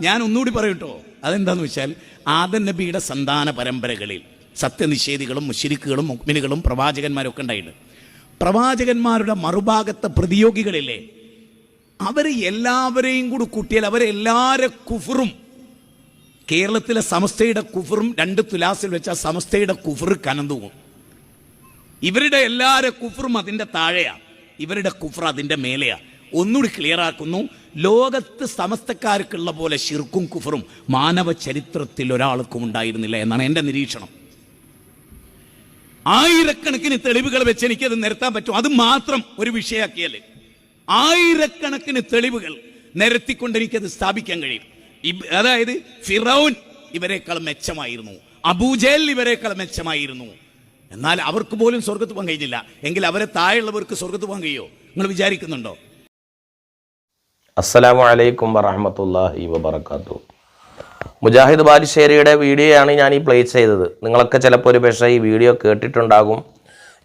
ഞാൻ ഒന്നുകൂടി പറയട്ടോ അതെന്താന്ന് വെച്ചാൽ ആദൻ നബിയുടെ സന്താന പരമ്പരകളിൽ സത്യനിഷേധികളും മുഷിരിക്കുകളും മുക്മിനുകളും പ്രവാചകന്മാരും ഒക്കെ ഉണ്ടായിട്ടുണ്ട്. പ്രവാചകന്മാരുടെ മറുഭാഗത്തെ പ്രതിയോഗികളില്ലേ അവർ എല്ലാവരെയും കൂടി കൂട്ടിയാൽ അവരെല്ലാരെ കുഫറും കേരളത്തിലെ സമസ്തയുടെ കുഫറും രണ്ട് തുലാസിൽ വെച്ച സമസ്തയുടെ കുഫർ കനന്തുവും ഇവരുടെ എല്ലാരെ കുഫറും അതിന്റെ താഴെയാണ് ഇവരുടെ കുഫർ അതിന്റെ മേലെയാണ് ഒന്നുകൂടി ക്ലിയർ ആക്കുന്നു. ലോകത്ത് സമസ്തക്കാർക്കുള്ള പോലെ ഷിർക്കും കുഫറും മാനവ ചരിത്രത്തിൽ ഒരാൾക്കും ഉണ്ടായിരുന്നില്ല എന്നാണ് എന്റെ നിരീക്ഷണം. ആയിരക്കണക്കിന് തെളിവുകൾ വെച്ച് എനിക്കത് നിരത്താൻ പറ്റും. അത് മാത്രം ഒരു വിഷയാക്കിയല്ലേ ആയിരക്കണക്കിന് തെളിവുകൾ നിരത്തിക്കൊണ്ട് എനിക്കത് സ്ഥാപിക്കാൻ കഴിയും. അതായത് ഫിറൌൻ ഇവരെക്കാൾ മെച്ചമായിരുന്നു. അബൂജേൽ ഇവരെക്കാൾ മെച്ചമായിരുന്നു. എന്നാൽ അവർക്ക് പോലും സ്വർഗത്ത് പോകാൻ കഴിഞ്ഞില്ല. എങ്കിൽ അവരെ താഴെയുള്ളവർക്ക് സ്വർഗത്ത് പോകാൻ കഴിയോ? നിങ്ങൾ വിചാരിക്കുന്നുണ്ടോ? അസ്സലാമു അലൈക്കും വറഹമത്തല്ലാഹി വബർക്കാത്തു മുജാഹിദ് ബാലുശ്ശേരിയുടെ വീഡിയോയാണ് ഞാൻ ഈ പ്ലേ ചെയ്തത്. നിങ്ങളൊക്കെ ചിലപ്പോൾ ഒരു പക്ഷേ ഈ വീഡിയോ കേട്ടിട്ടുണ്ടാകും.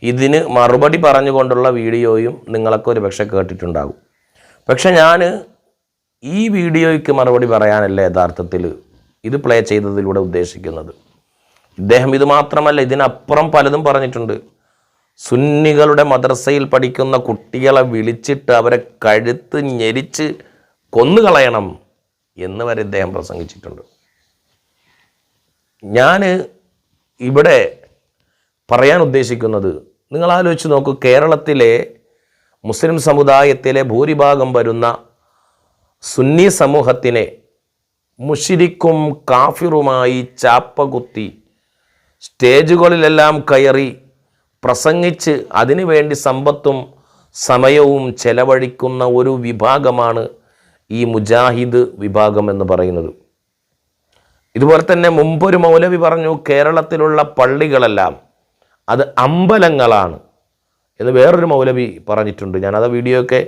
ഇതിന് മറുപടി പറഞ്ഞുകൊണ്ടുള്ള വീഡിയോയും നിങ്ങളൊക്കെ ഒരു പക്ഷേ കേട്ടിട്ടുണ്ടാകും. പക്ഷെ ഞാൻ ഈ വീഡിയോയ്ക്ക് മറുപടി പറയാനല്ല യഥാർത്ഥത്തിൽ ഇത് പ്ലേ ചെയ്തതിലൂടെ ഉദ്ദേശിക്കുന്നത്. ഇദ്ദേഹം ഇത് മാത്രമല്ല ഇതിനപ്പുറം പലതും പറഞ്ഞിട്ടുണ്ട്. സുന്നികളുടെ മദ്രസയിൽ പഠിക്കുന്ന കുട്ടികളെ വിളിച്ചിട്ട് അവരെ കഴുത്ത് ഞെരിച്ച് കൊന്നുകളയണം എന്ന് വരെ ഇദ്ദേഹം പ്രസംഗിച്ചിട്ടുണ്ട്. ഞാൻ ഇവിടെ പറയാൻ ഉദ്ദേശിക്കുന്നത് നിങ്ങൾ ആലോചിച്ച് നോക്കൂ കേരളത്തിലെ മുസ്ലിം സമുദായത്തിലെ ഭൂരിഭാഗം വരുന്ന സുന്നി സമൂഹത്തിനെ മുഷിരിക്കും കാഫിറുമായി ചാപ്പകുത്തി സ്റ്റേജുകളിലെല്ലാം കയറി പ്രസംഗിച്ച് അതിനുവേണ്ടി സമ്പത്തും സമയവും ചെലവഴിക്കുന്ന ഒരു വിഭാഗമാണ് ഈ മുജാഹിദ് വിഭാഗം എന്ന് പറയുന്നത്. ഇതുപോലെ തന്നെ മുമ്പൊരു മൗലവി പറഞ്ഞു കേരളത്തിലുള്ള പള്ളികളെല്ലാം അത് അമ്പലങ്ങളാണ് എന്ന് വേറൊരു മൗലവി പറഞ്ഞിട്ടുണ്ട്. ഞാനത് വീഡിയോയൊക്കെ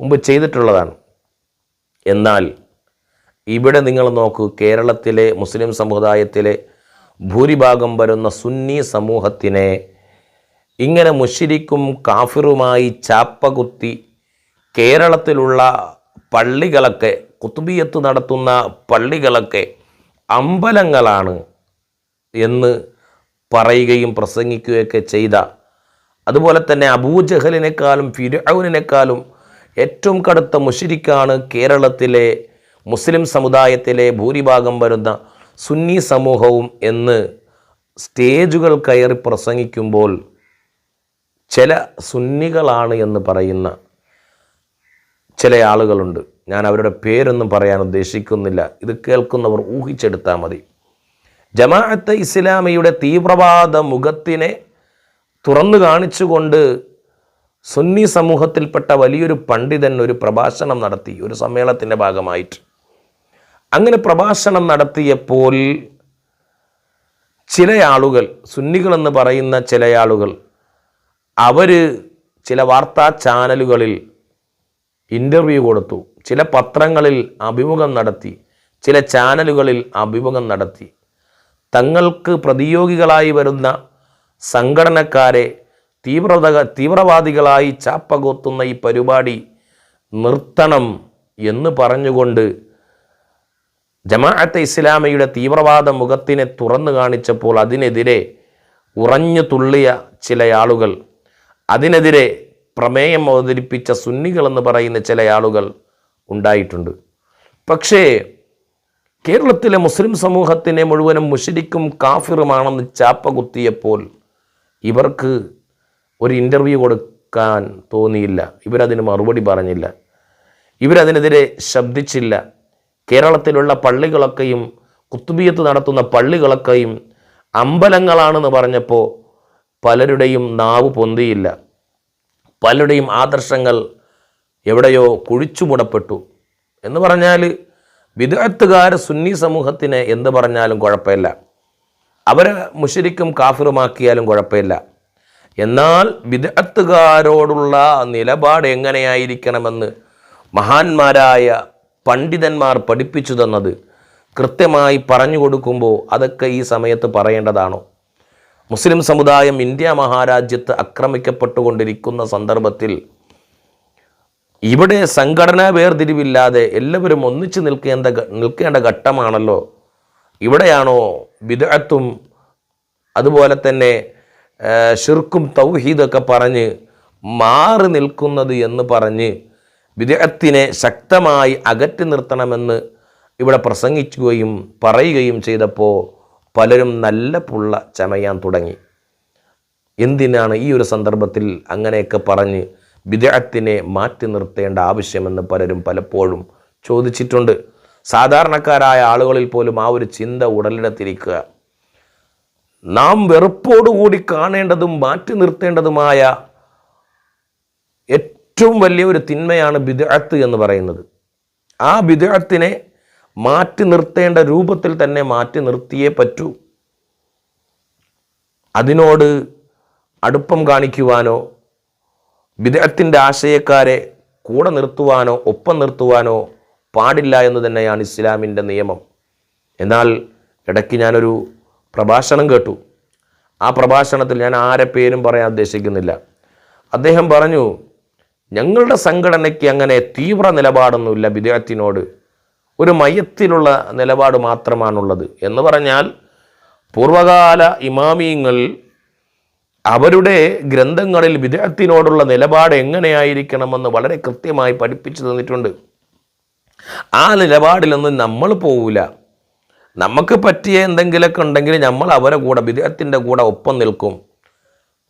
മുമ്പ് ചെയ്തിട്ടുള്ളതാണ്. എന്നാൽ ഇവിടെ നിങ്ങൾ നോക്കൂ കേരളത്തിലെ മുസ്ലിം സമുദായത്തിലെ ഭൂരിഭാഗം വരുന്ന സുന്നി സമൂഹത്തിനെ ഇങ്ങനെ മുഷിരിക്കും കാഫിറുമായി ചാപ്പകുത്തി കേരളത്തിലുള്ള പള്ളികളൊക്കെ കുത്തുബിയത്ത് നടത്തുന്ന പള്ളികളൊക്കെ അമ്പലങ്ങളാണ് എന്ന് പറയുകയും പ്രസംഗിക്കുകയൊക്കെ ചെയ്ത. അതുപോലെ തന്നെ അബൂജഹലിനേക്കാളും ഫിരൌനിനേക്കാളും ഏറ്റവും കടുത്ത മുഷിരിക്കാണ് കേരളത്തിലെ മുസ്ലിം സമുദായത്തിലെ ഭൂരിഭാഗം വരുന്ന സുന്നി സമൂഹവും എന്ന് സ്റ്റേജുകൾ കയറി പ്രസംഗിക്കുമ്പോൾ ചില സുന്നികളാണ് എന്ന് പറയുന്ന ചില ആളുകളുണ്ട്. ഞാൻ അവരുടെ പേരൊന്നും പറയാൻ ഉദ്ദേശിക്കുന്നില്ല. ഇത് കേൾക്കുന്നവർ ഊഹിച്ചെടുത്താൽ മതി. ജമാഅത്തെ ഇസ്ലാമിയുടെ തീവ്രവാദ മുഖത്തിനെ തുറന്നു കാണിച്ചുകൊണ്ട് സുന്നി സമൂഹത്തിൽപ്പെട്ട വലിയൊരു പണ്ഡിതൻ ഒരു പ്രഭാഷണം നടത്തി. ഒരു സമ്മേളനത്തിന്റെ ഭാഗമായിട്ട്. അങ്ങനെ പ്രഭാഷണം നടത്തിയപ്പോൾ ചില ആളുകൾ സുന്നികളെന്ന് പറയുന്ന ചില ആളുകൾ അവർ ചില വാർത്താ ചാനലുകളിൽ ഇന്റർവ്യൂ കൊടുത്തു. ചില പത്രങ്ങളിൽ അഭിമുഖം നടത്തി. ചില ചാനലുകളിൽ അഭിമുഖം നടത്തി. തങ്ങൾക്ക് പ്രതിയോഗികളായി വരുന്ന സംഘടനക്കാരെ തീവ്രത തീവ്രവാദികളായി ചാപ്പകൊത്തുന്ന ഈ പരിപാടി നിർത്തണം എന്ന് പറഞ്ഞുകൊണ്ട് ജമാഅത്തെ ഇസ്ലാമിയുടെ തീവ്രവാദ മുഖത്തിനെ തുറന്നു കാണിച്ചപ്പോൾ അതിനെതിരെ ഉറഞ്ഞു തുള്ളിയ ചില ആളുകൾ അതിനെതിരെ പ്രമേയം അവതരിപ്പിച്ച സുന്നികൾ എന്ന് പറയുന്ന ചില ആളുകൾ ഉണ്ടായിട്ടുണ്ട്. പക്ഷേ കേരളത്തിലെ മുസ്ലിം സമൂഹത്തിനെ മുഴുവനും മുഷരിക്കും കാഫിറുമാണെന്ന് ചാപ്പ കുത്തിയപ്പോൾ ഇവർക്ക് ഒരു ഇന്റർവ്യൂ കൊടുക്കാൻ തോന്നിയില്ല. ഇവരതിന് മറുപടി പറഞ്ഞില്ല. ഇവരതിനെതിരെ ശബ്ദിച്ചില്ല. കേരളത്തിലുള്ള പള്ളികളൊക്കെയും കുത്തുബിയത്ത് നടത്തുന്ന പള്ളികളൊക്കെയും അമ്പലങ്ങളാണെന്ന് പറഞ്ഞപ്പോൾ പലരുടെയും നാവ് പൊന്തിയില്ല. പലരുടെയും ആദർശങ്ങൾ എവിടെയോ കുഴിച്ചുമുടപ്പെട്ടു എന്ന് പറഞ്ഞാൽ വിദഗ്ധകാർ സുന്നി സമൂഹത്തിന് എന്ത് പറഞ്ഞാലും കുഴപ്പമില്ല. അവരെ മുഷരിക്കും കാഫിറുമാക്കിയാലും കുഴപ്പമില്ല. എന്നാൽ വിദഗ്ധകാരോടുള്ള നിലപാട് എങ്ങനെയായിരിക്കണമെന്ന് മഹാന്മാരായ പണ്ഡിതന്മാർ പഠിപ്പിച്ചു തന്നത് കൃത്യമായി പറഞ്ഞു കൊടുക്കുമ്പോൾ അതൊക്കെ ഈ സമയത്ത് പറയേണ്ടതാണോ? മുസ്ലിം സമുദായം ഇന്ത്യ മഹാരാജ്യത്ത് ആക്രമിക്കപ്പെട്ടുകൊണ്ടിരിക്കുന്ന സന്ദർഭത്തിൽ ഇവിടെ സംഘടനാ വേർതിരിവില്ലാതെ എല്ലാവരും ഒന്നിച്ചു നിൽക്കേണ്ട നിൽക്കേണ്ട ഘട്ടമാണല്ലോ. ഇവിടെയാണോ വിദഗ്ധത്തും അതുപോലെ തന്നെ ഷിർക്കും തൗഹീദൊക്കെ പറഞ്ഞ് മാറി നിൽക്കുന്നത് എന്ന് പറഞ്ഞ് വിദേഹത്തിനെ ശക്തമായി അകറ്റി നിർത്തണമെന്ന് ഇവിടെ പ്രസംഗിക്കുകയും പറയുകയും ചെയ്തപ്പോൾ പലരും നല്ല പുള്ള ചമയാൻ തുടങ്ങി. എന്തിനാണ് ഈ ഒരു സന്ദർഭത്തിൽ അങ്ങനെയൊക്കെ പറഞ്ഞ് വിദേഹത്തിനെ മാറ്റി നിർത്തേണ്ട ആവശ്യമെന്ന് പലരും പലപ്പോഴും ചോദിച്ചിട്ടുണ്ട്. സാധാരണക്കാരായ ആളുകളിൽ പോലും ആ ഒരു ചിന്ത ഉടലെടുത്തിരിക്കുക. നാം വെറുപ്പോടുകൂടി കാണേണ്ടതും മാറ്റി നിർത്തേണ്ടതുമായ ഏറ്റവും വലിയ ഒരു തിന്മയാണ് ബിദഅത്ത് എന്ന് പറയുന്നത്. ആ ബിദഅത്തിനെ മാറ്റി നിർത്തേണ്ട രൂപത്തിൽ തന്നെ മാറ്റി നിർത്തിയേ പറ്റൂ. അതിനോട് അടുപ്പം കാണിക്കുവാനോ വിദേഹത്തിന്റെ ആശയക്കാരെ കൂടെ നിർത്തുവാനോ ഒപ്പം നിർത്തുവാനോ പാടില്ല എന്ന് തന്നെയാണ് ഇസ്ലാമിന്റെ നിയമം. എന്നാൽ ഇടയ്ക്ക് ഞാനൊരു പ്രഭാഷണം കേട്ടു. ആ പ്രഭാഷണത്തിൽ ഞാൻ ആരെ പേരും പറയാൻ ഉദ്ദേശിക്കുന്നില്ല. അദ്ദേഹം പറഞ്ഞു ഞങ്ങളുടെ സംഘടനയ്ക്ക് അങ്ങനെ തീവ്ര നിലപാടൊന്നുമില്ല വിദ്യാർത്ഥിനോട് ഒരു മയത്തിലുള്ള നിലപാട് മാത്രമാണുള്ളത് എന്ന് പറഞ്ഞാൽ പൂർവകാല ഇമാമിയങ്ങൾ അവരുടെ ഗ്രന്ഥങ്ങളിൽ വിദേഹത്തിനോടുള്ള നിലപാട് എങ്ങനെയായിരിക്കണമെന്ന് വളരെ കൃത്യമായി പഠിപ്പിച്ചു തന്നിട്ടുണ്ട്. ആ നിലപാടിലൊന്നും നമ്മൾ പോവില്ല നമുക്ക് പറ്റിയ എന്തെങ്കിലുമൊക്കെ ഉണ്ടെങ്കിൽ നമ്മൾ അവരെ കൂടെ വിദേഹത്തിന്റെ കൂടെ ഒപ്പം നിൽക്കും.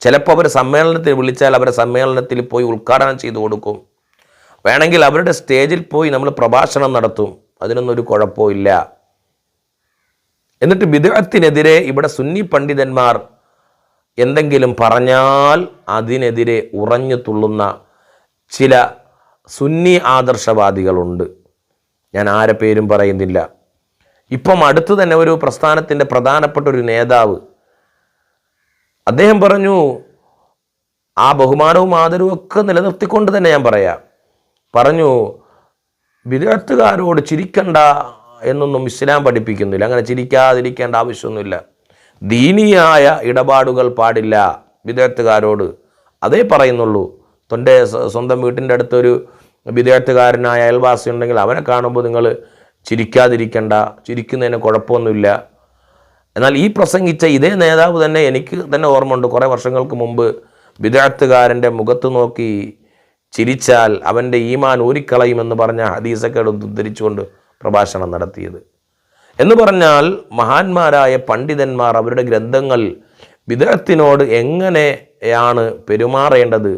ചിലപ്പോൾ അവർ സമ്മേളനത്തിൽ വിളിച്ചാൽ അവരെ സമ്മേളനത്തിൽ പോയി ഉദ്ഘാടനം ചെയ്തു കൊടുക്കും. വേണമെങ്കിൽ അവരുടെ സ്റ്റേജിൽ പോയി നമ്മൾ പ്രഭാഷണം നടത്തും. അതിനൊന്നും ഒരു കുഴപ്പമില്ല എന്നിട്ട് വിദേഹത്തിനെതിരെ ഇവിടെ സുന്നി പണ്ഡിതന്മാർ എന്തെങ്കിലും പറഞ്ഞാൽ അതിനെതിരെ ഉറഞ്ഞു തുള്ളുന്ന ചില സുന്നി ആദർശവാദികളുണ്ട്. ഞാൻ ആരെ പേരും പറയുന്നില്ല. ഇപ്പം അടുത്ത് തന്നെ ഒരു പ്രസ്ഥാനത്തിന്റെ പ്രധാനപ്പെട്ട ഒരു നേതാവ് അദ്ദേഹം പറഞ്ഞു ആ ബഹുമാനവും ആദരവും ഒക്കെ നിലനിർത്തിക്കൊണ്ട് തന്നെ ഞാൻ പറയാം. പറഞ്ഞു വിദഗ്ധക്കാരോട് ചിരിക്കണ്ട എന്നൊന്നും ഇസ്ലാം പഠിപ്പിക്കുന്നില്ല. അങ്ങനെ ചിരിക്കാതിരിക്കേണ്ട ആവശ്യമൊന്നുമില്ല. ദീനിയായ ഇടപാടുകൾ പാടില്ല വിദഗ്ധക്കാരോട് അതേ പറയുന്നുള്ളൂ. തൊന്റെ സ്വ- സ്വന്തം വീട്ടിന്റെ അടുത്തൊരു വിദഗ്ധക്കാരനായ അയൽവാസി ഉണ്ടെങ്കിൽ അവനെ കാണുമ്പോൾ നിങ്ങൾ ചിരിക്കാതിരിക്കണ്ട. ചിരിക്കുന്നതിന് കുഴപ്പമൊന്നുമില്ല. എന്നാൽ ഈ പ്രസംഗിച്ച ഇതേ നേതാവ് തന്നെ എനിക്ക് തന്നെ ഓർമ്മയുണ്ട്. കുറേ വർഷങ്ങൾക്ക് മുമ്പ് വിദഗ്ധക്കാരന്റെ മുഖത്ത് നോക്കി ചിരിച്ചാൽ അവന്റെ ഈമാൻ ഊരിക്കളയുമെന്ന് പറഞ്ഞ ഹദീസൊക്കെ ഉദ്ധരിച്ചുകൊണ്ട് പ്രഭാഷണം നടത്തിയത്. എന്ന് പറഞ്ഞാൽ മഹാന്മാരായ പണ്ഡിതന്മാർ അവരുടെ ഗ്രന്ഥങ്ങൾ വിദഗ്ധത്തിനോട് എങ്ങനെയാണ് പെരുമാറേണ്ടത്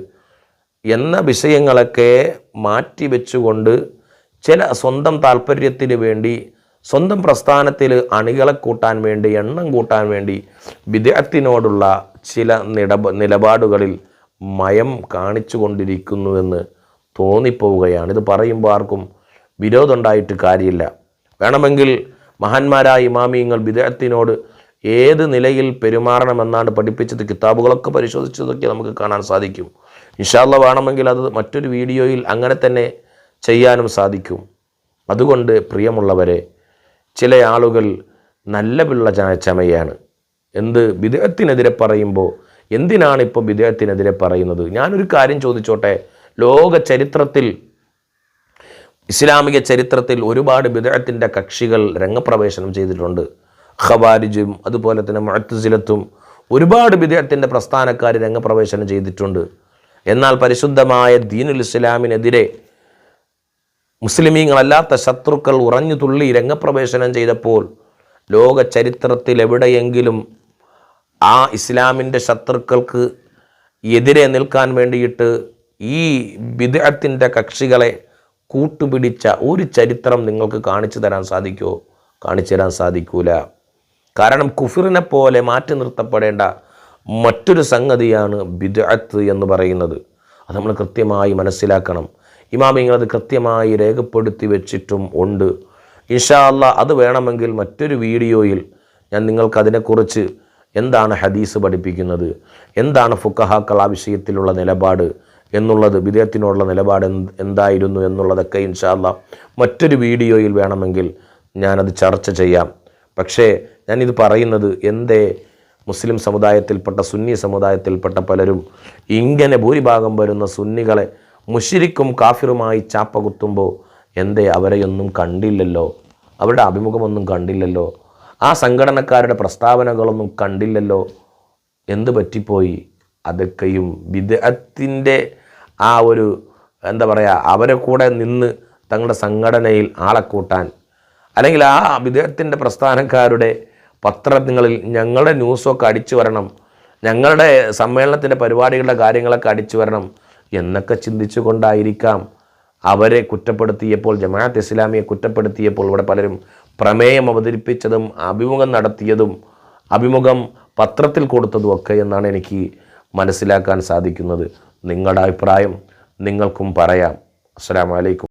എന്ന വിഷയങ്ങളൊക്കെ മാറ്റി വെച്ചുകൊണ്ട് ചില സ്വന്തം താല്പര്യത്തിന് വേണ്ടി സ്വന്തം പ്രസ്ഥാനത്തിൽ അണികളെ കൂട്ടാൻ വേണ്ടി എണ്ണം കൂട്ടാൻ വേണ്ടി വിദേഹത്തിനോടുള്ള ചില നിലപാടുകളിൽ മയം കാണിച്ചു കൊണ്ടിരിക്കുന്നുവെന്ന് തോന്നിപ്പോവുകയാണ്. ഇത് പറയുമ്പോൾ ആർക്കും വിരോധമുണ്ടായിട്ട് കാര്യമില്ല. വേണമെങ്കിൽ മഹാന്മാരായ ഇമാമിയങ്ങൾ വിദേഹത്തിനോട് ഏത് നിലയിൽ പെരുമാറണമെന്നാണ് പഠിപ്പിച്ചത് കിതാബുകളൊക്കെ പരിശോധിച്ചതൊക്കെ നമുക്ക് കാണാൻ സാധിക്കും. ഇൻഷാല്ല വേണമെങ്കിൽ അത് മറ്റൊരു വീഡിയോയിൽ അങ്ങനെ തന്നെ ചെയ്യാനും സാധിക്കും. അതുകൊണ്ട് പ്രിയമുള്ളവരെ ചില ആളുകൾ നല്ല പിള്ള ചമയാണ്. എന്ത് വിദേഹത്തിനെതിരെ പറയുമ്പോൾ എന്തിനാണ് ഇപ്പോൾ വിദേഹത്തിനെതിരെ പറയുന്നത്? ഞാനൊരു കാര്യം ചോദിച്ചോട്ടെ. ലോക ചരിത്രത്തിൽ ഇസ്ലാമിക ചരിത്രത്തിൽ ഒരുപാട് വിദേഹത്തിന്റെ കക്ഷികൾ രംഗപ്രവേശനം ചെയ്തിട്ടുണ്ട്. ഖവാരിജും അതുപോലെ തന്നെ മഴത്തുസിലത്തും ഒരുപാട് വിദേഹത്തിന്റെ പ്രസ്ഥാനക്കാർ രംഗപ്രവേശനം ചെയ്തിട്ടുണ്ട്. എന്നാൽ പരിശുദ്ധമായ ദീനുൽ ഇസ്ലാമിനെതിരെ മുസ്ലിമീങ്ങളല്ലാത്ത ശത്രുക്കൾ ഉറഞ്ഞു തുള്ളി രംഗപ്രവേശനം ചെയ്തപ്പോൾ ലോക ചരിത്രത്തിൽ എവിടെയെങ്കിലും ആ ഇസ്ലാമിന്റെ ശത്രുക്കൾക്ക് എതിരെ നിൽക്കാൻ വേണ്ടിയിട്ട് ഈ വിദഗ്ധത്തിന്റെ കക്ഷികളെ കൂട്ടുപിടിച്ച ഒരു ചരിത്രം നിങ്ങൾക്ക് കാണിച്ചു തരാൻ സാധിക്കുമോ കാണിച്ചു തരാൻ സാധിക്കൂല. കാരണം കുഫിറിനെ പോലെ മാറ്റി നിർത്തപ്പെടേണ്ട മറ്റൊരു സംഗതിയാണ് ബിദഅത്ത് എന്ന് പറയുന്നത്. അത് നമ്മൾ കൃത്യമായി മനസ്സിലാക്കണം. ഇമാമിങ്ങൾ അത് കൃത്യമായി രേഖപ്പെടുത്തി വെച്ചിട്ടും ഉണ്ട്. ഇൻഷാ അള്ളാ അത് വേണമെങ്കിൽ മറ്റൊരു വീഡിയോയിൽ ഞാൻ നിങ്ങൾക്ക് അതിനെക്കുറിച്ച് എന്താണ് ഹദീസ് പഠിപ്പിക്കുന്നത്? എന്താണ് ഫുക്കഹാക്കൾ ആ വിഷയത്തിലുള്ള നിലപാട്? എന്നുള്ളത് വിദേഹത്തിനോടുള്ള നിലപാട് എന്ത് എന്തായിരുന്നു എന്നുള്ളതൊക്കെ ഇൻഷാല്ല മറ്റൊരു വീഡിയോയിൽ വേണമെങ്കിൽ ഞാനത് ചർച്ച ചെയ്യാം. പക്ഷേ ഞാനിത് പറയുന്നത് എന്തേ? മുസ്ലിം സമുദായത്തിൽപ്പെട്ട സുന്നി സമുദായത്തിൽപ്പെട്ട പലരും ഇങ്ങനെ ഭൂരിഭാഗം വരുന്ന സുന്നികളെ മുഷിരിക്കും കാഫിറുമായി ചാപ്പ കുത്തുമ്പോൾ എന്തേ? അവരെയൊന്നും കണ്ടില്ലല്ലോ. അവരുടെ അഭിമുഖമൊന്നും കണ്ടില്ലല്ലോ. ആ സംഘടനക്കാരുടെ പ്രസ്താവനകളൊന്നും കണ്ടില്ലല്ലോ. എന്ത് പറ്റിപ്പോയി? അതൊക്കെയും വിദഗ്ധത്തിന്റെ ആ ഒരു എന്താ പറയുക അവരെ കൂടെ നിന്ന് തങ്ങളുടെ സംഘടനയിൽ ആളെ കൂട്ടാൻ. അല്ലെങ്കിൽ ആ വിദേഹത്തിന്റെ പ്രസ്ഥാനക്കാരുടെ പത്രങ്ങളിൽ ഞങ്ങളുടെ ന്യൂസൊക്കെ അടിച്ചു വരണം. ഞങ്ങളുടെ സമ്മേളനത്തിന്റെ പരിപാടികളുടെ കാര്യങ്ങളൊക്കെ അടിച്ചു വരണം എന്നൊക്കെ ചിന്തിച്ചു കൊണ്ടായിരിക്കാം അവരെ കുറ്റപ്പെടുത്തിയപ്പോൾ ജമാഅത്ത് ഇസ്ലാമിയെ കുറ്റപ്പെടുത്തിയപ്പോൾ ഇവിടെ പലരും പ്രമേയം അവതരിപ്പിച്ചതും അഭിമുഖം നടത്തിയതും അഭിമുഖം പത്രത്തിൽ കൊടുത്തതും ഒക്കെ എന്നാണ് എനിക്ക് മനസ്സിലാക്കാൻ സാധിക്കുന്നത്. നിങ്ങളുടെ അഭിപ്രായം നിങ്ങൾക്കും പറയാം. അസ്സാം അലൈക്കും.